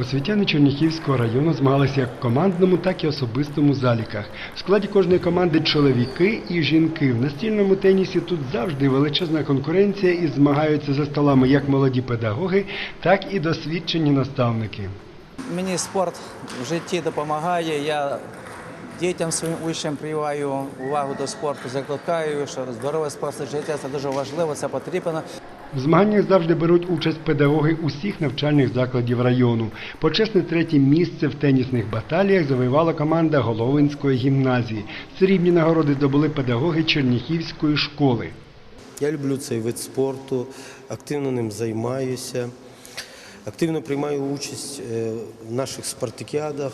Освітяни Черніхівського району змагалися як в командному, так і особистому заліках. В складі кожної команди чоловіки і жінки. В настільному тенісі тут завжди величезна конкуренція і змагаються за столами як молоді педагоги, так і досвідчені наставники. Мені спорт в житті допомагає. Я дітям своїм учням прививаю увагу до спорту, закликаю, що здорове спортивне життя це дуже важливо, це потрібно. В змаганнях завжди беруть участь педагоги усіх навчальних закладів району. Почесне третє місце в тенісних баталіях завоювала команда Головинської гімназії. Срібні нагороди здобули педагоги Черніхівської школи. Я люблю цей вид спорту, активно ним займаюся, активно приймаю участь е, в наших спартакіадах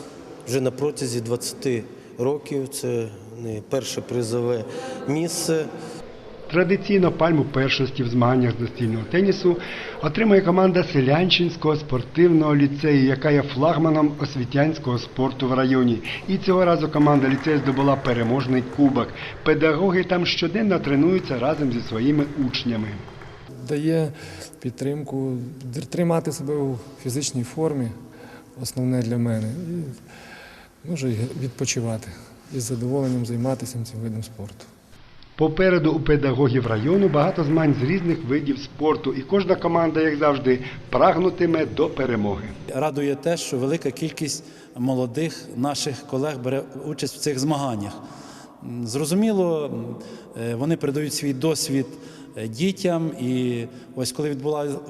вже на протязі 20 років. Це не перше призове місце. Традиційно пальму першості в змаганнях з настільного тенісу отримує команда Селянчинського спортивного ліцею, яка є флагманом освітянського спорту в районі. І цього разу команда ліцею здобула переможний кубок. Педагоги там щоденно тренуються разом зі своїми учнями. дає підтримку, тримати себе у фізичній формі, основне для мене. Й відпочивати і з задоволенням займатися цим видом спорту. Попереду у педагогів району багато змань з різних видів спорту, і кожна команда, як завжди, прагнутиме до перемоги. Радує те, що велика кількість молодих наших колег бере участь в цих змаганнях. Зрозуміло, е, вони передають свій досвід е, дітям. І ось коли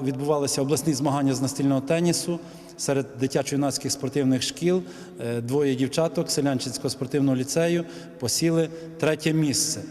відбувалися обласні змагання з настільного тенісу серед дитячо-юнацьких спортивних шкіл, е, двоє дівчаток Селянчинського спортивного ліцею посіли третє місце.